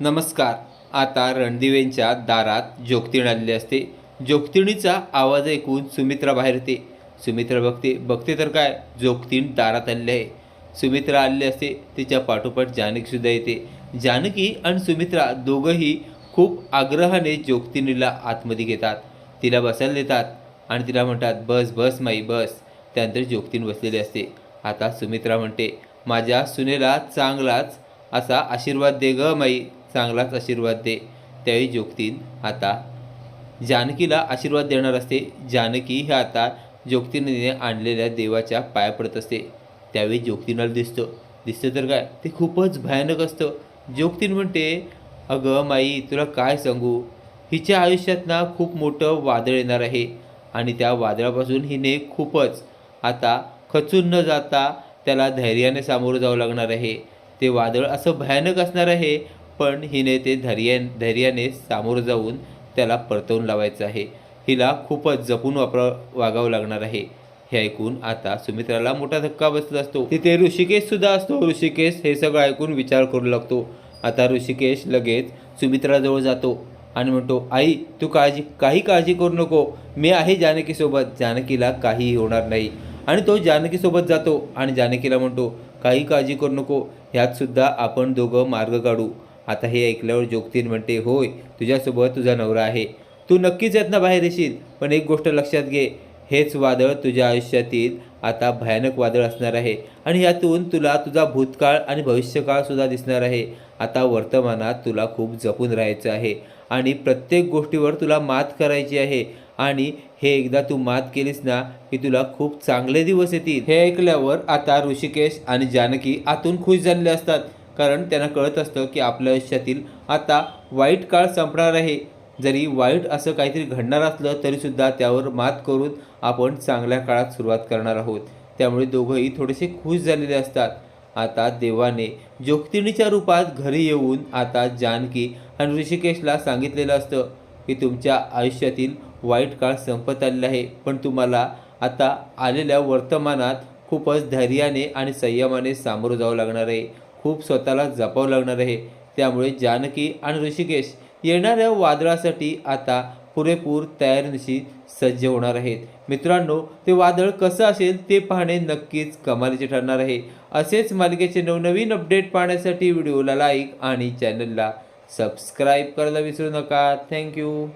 नमस्कार. आता रणदिवेंच्या दारात जोगतीण आलेली असते. जोगतिणीचा आवाज ऐकून सुमित्रा बाहेर येते. सुमित्रा बघते बघते तर काय? जोगतीण दारात आलेली आहे. सुमित्रा आलेली असते तिच्या पाठोपाठ जानकीसुद्धा येते. जानकी आणि सुमित्रा दोघंही खूप आग्रहाने जोगतिणीला आतमध्ये घेतात. तिला बसायला देतात आणि तिला म्हणतात बस बस माई बस. त्यानंतर जोगतीण बसलेली असते. आता सुमित्रा म्हणते माझ्या सुनेला चांगलाच असा आशीर्वाद दे ग माई. चांगलाच आशीर्वाद दे. त्यावेळी जोगतीन आता जानकीला आशीर्वाद देणार असते. जानकी हे आता जोगतीने आणलेल्या देवाच्या पाया पडत असते. त्यावेळी जोगतीनाला दिसतं. दिसतं तर काय? ते खूपच भयानक असतं. जोगतीन म्हणते अगं माई तुला काय सांगू? हिच्या आयुष्यात ना खूप मोठं वादळ येणार आहे. आणि त्या वादळापासून हिने खूपच आता खचून न जाता त्याला धैर्याने सामोरं जावं लागणार आहे. ते वादळ असं भयानक असणार आहे पण हिने ते धैर्या धैर्याने सामोरं जाऊन त्याला परतवून लावायचं आहे. हिला खूपच जपून वापर वागावं लागणार आहे. हे ऐकून आता सुमित्राला मोठा धक्का बसला असतो. तिथे ऋषिकेश सुद्धा असतो. ऋषिकेश हे सगळं ऐकून विचार करू लागतो. आता ऋषिकेश लगेच सुमित्राजवळ जातो आणि म्हणतो आई तू काळजी काही काळजी करू नको. मी आहे जानकीसोबत. जानकीला काहीही होणार नाही. आणि तो जानकीसोबत जातो आणि जानकीला म्हणतो काही काळजी करू नको. ह्यातसुद्धा आपण दोघं मार्ग काढू. आता हे ऐकल्यावर जोगतीन म्हणते होय तुझ्यासोबत तुझा नवरा आहे. तू नक्कीच यातनं बाहेर येशील. पण एक गोष्ट लक्षात घे हेच वादळ तुझ्या आयुष्यातील आता भयानक वादळ असणार आहे. आणि यातून तुला तुझा भूतकाळ आणि भविष्यकाळसुद्धा दिसणार आहे. आता वर्तमानात तुला खूप जपून राहायचं आहे. आणि प्रत्येक गोष्टीवर तुला मात करायची आहे. आणि हे एकदा तू मात केलीस ना की तुला खूप चांगले दिवस येतील. हे ऐकल्यावर आता ऋषिकेश आणि जानकी आतून खुश झालेले असतात. कारण त्यांना कळत असतं की आपल्या आयुष्यातील आता वाईट काळ संपणार आहे. जरी वाईट असं काहीतरी घडणार असलं तरीसुद्धा त्यावर मात करून आपण चांगल्या काळात सुरुवात करणार आहोत. त्यामुळे दोघंही थोडेसे खुश झालेले असतात. आता देवाने जोगतिणीच्या रूपात घरी येऊन आता जानकी आणि ऋषिकेशला सांगितलेलं असतं की तुमच्या आयुष्यातील वाईट काळ संपत आलेला आहे पण तुम्हाला आता आलेल्या वर्तमानात खूपच धैर्याने आणि संयमाने सामोरं जावं लागणार आहे. खूप स्वतःला जपावं लागणार आहे. त्यामुळे जानकी आणि ऋषिकेश येणाऱ्या वादळासाठी आता पुरेपूर तयारीनिशी सज्ज होणार आहेत. मित्रांनो ते वादळ कसं असेल ते पाहणे नक्कीच कमालीचे ठरणार आहे. असेच मालिकेचे नवनवीन अपडेट पाहण्यासाठी व्हिडिओला लाईक आणि चॅनलला सबस्क्राईब करायला विसरू नका. थँक्यू.